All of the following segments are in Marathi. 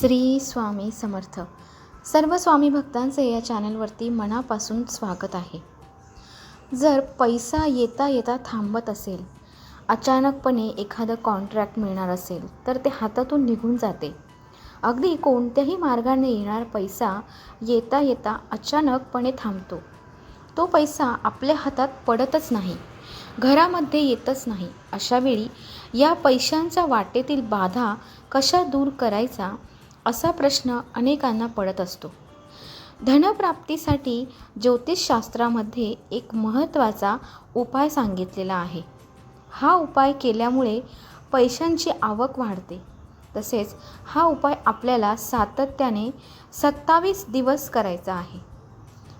श्री स्वामी समर्थ. सर्व स्वामी भक्तांचे या चॅनलवरती मनापासून स्वागत आहे. जर पैसा येता येता थांबत असेल अचानकपणे एखादं कॉन्ट्रॅक्ट मिळणार असेल तर ते हातातून निघून जाते. अगदी कोणत्याही मार्गाने येणार पैसा येता येता अचानकपणे थांबतो. तो पैसा आपल्या हातात पडतच नाही घरामध्ये येतच नाही. अशावेळी या पैशांच्या वाटेतील बाधा कशा दूर करायचा असा प्रश्न अनेकांना पडत असतो. धनप्राप्तीसाठी ज्योतिषशास्त्रामध्ये एक महत्त्वाचा उपाय सांगितलेला आहे. हा उपाय केल्यामुळे पैशांची आवक वाढते. तसेच हा उपाय आपल्याला सातत्याने सत्तावीस दिवस करायचा आहे.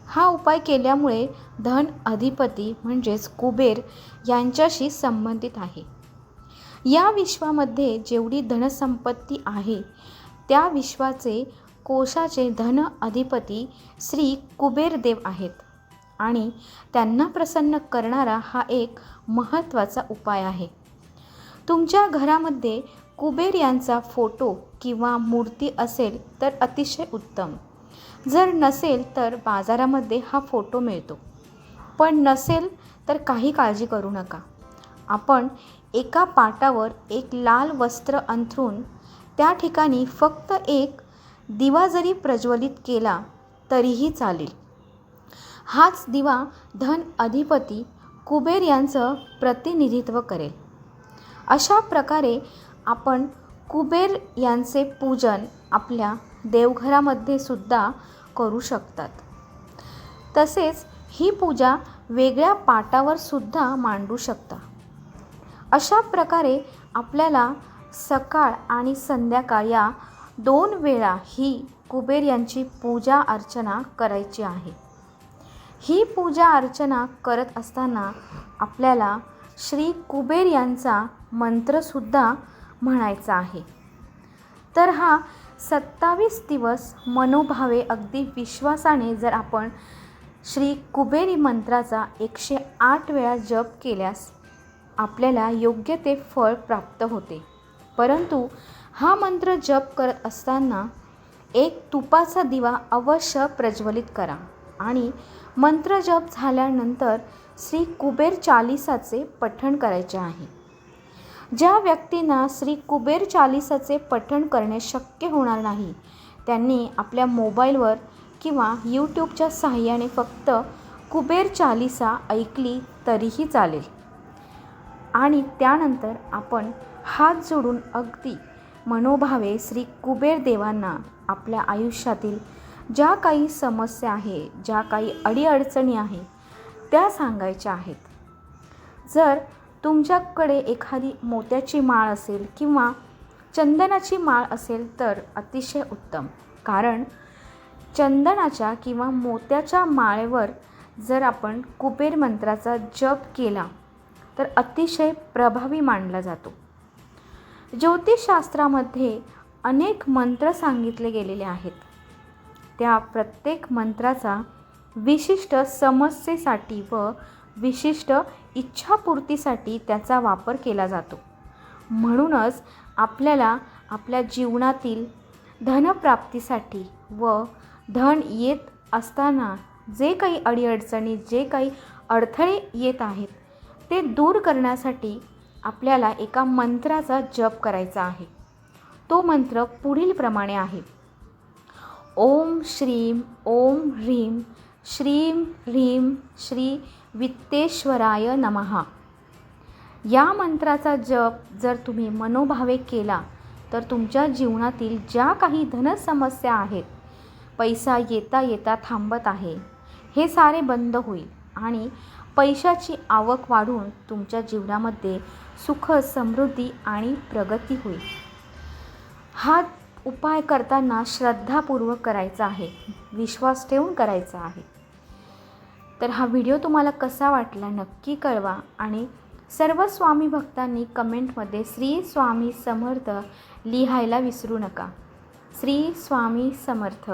हा उपाय केल्यामुळे धन अधिपती म्हणजेच कुबेर यांच्याशी संबंधित आहे. या विश्वामध्ये जेवढी धनसंपत्ती आहे त्या विश्वाचे कोशाचे धन अधिपती श्री कुबेरदेव आहेत. आणि त्यांना प्रसन्न करणारा हा एक महत्त्वाचा उपाय आहे. तुमच्या घरामध्ये कुबेर यांचा फोटो किंवा मूर्ती असेल तर अतिशय उत्तम. जर नसेल तर बाजारामध्ये हा फोटो मिळतो. पण नसेल तर काही काळजी करू नका. आपण एका पाटावर एक लाल वस्त्र अंथरून त्या ठिकाणी फक्त एक दिवा जरी प्रज्वलित केला तरीही चालेल. हाच दिवा धन अधिपती कुबेर यांचं प्रतिनिधित्व करेल. अशा प्रकारे आपण कुबेर यांचे पूजन आपल्या देवघरामध्ये सुद्धा करू शकतात. तसेच ही पूजा वेगळ्या पाटावर सुद्धा मांडू शकता. अशा प्रकारे आपल्याला सकाळ आणि संध्याकाळ या दोन वेळा ही कुबेर यांची पूजा अर्चना करायची आहे. ही पूजा अर्चना करत असताना आपल्याला श्री कुबेर यांचा मंत्रसुद्धा म्हणायचा आहे. तर हा सत्तावीस दिवस मनोभावे अगदी विश्वासाने जर आपण श्री कुबेरी मंत्राचा एकशे आठ वेळा जप केल्यास आपल्याला योग्य ते फळ प्राप्त होते. परंतु हा मंत्र जप करत असताना एक तुपाचा दिवा अवश्य प्रज्वलित करा. आणि मंत्र जप झाल्यानंतर श्री कुबेर चालिसाचे पठण करायचे आहे. ज्या व्यक्तींना श्री कुबेर चालिसाचे पठण करणे शक्य होणार नाही त्यांनी आपल्या मोबाईलवर किंवा यूट्यूबच्या सहाय्याने फक्त कुबेर चालिसा ऐकली तरीही चालेल. आणि त्यानंतर आपण हात जोडून अगदी मनोभावे श्री कुबेर देवांना आपल्या आयुष्यातील ज्या काही समस्या आहे ज्या काही अडीअडचणी आहे त्या सांगायच्या आहेत. जर तुमच्याकडे एखादी मोत्याची माळ असेल किंवा चंदनाची माळ असेल तर अतिशय उत्तम. कारण चंदनाच्या किंवा मोत्याच्या माळेवर जर आपण कुबेर मंत्राचा जप केला तर अतिशय प्रभावी मानला जातो. ज्योतिषशास्त्रामध्ये अनेक मंत्र सांगितले गेलेले आहेत. त्या प्रत्येक मंत्राचा विशिष्ट समस्येसाठी व विशिष्ट इच्छापूर्तीसाठी त्याचा वापर केला जातो. म्हणूनच आपल्याला आपल्या जीवनातील धनप्राप्तीसाठी व धन येत असताना जे काही अडीअडचणी जे काही अडथळे येत आहेत ते दूर करण्यासाठी आपल्याला एका मंत्राचा जप करायचा आहे. तो मंत्र पुढीलप्रमाणे आहे. ओम श्रीम ओम ह्रीम श्रीम ह्रीम श्री वित्तेश्वराय नमहा या मंत्राचा जप जर तुम्ही मनोभावे केला तर तुमच्या जीवनातील ज्या काही धनसमस्या आहेत पैसा येता येता थांबत आहे हे सारे बंद होईल आणि पैशाची आवक वाढून तुमच्या जीवनामध्ये सुख समृद्धी आणि प्रगती होईल. हा उपाय करताना श्रद्धापूर्वक करायचा आहे. विश्वास ठेवून करायचा आहे. तर हा व्हिडिओ तुम्हाला कसा वाटला नक्की कळवा आणि सर्व स्वामी भक्तांनी कमेंटमध्ये श्री स्वामी समर्थ लिहायला विसरू नका. श्री स्वामी समर्थ.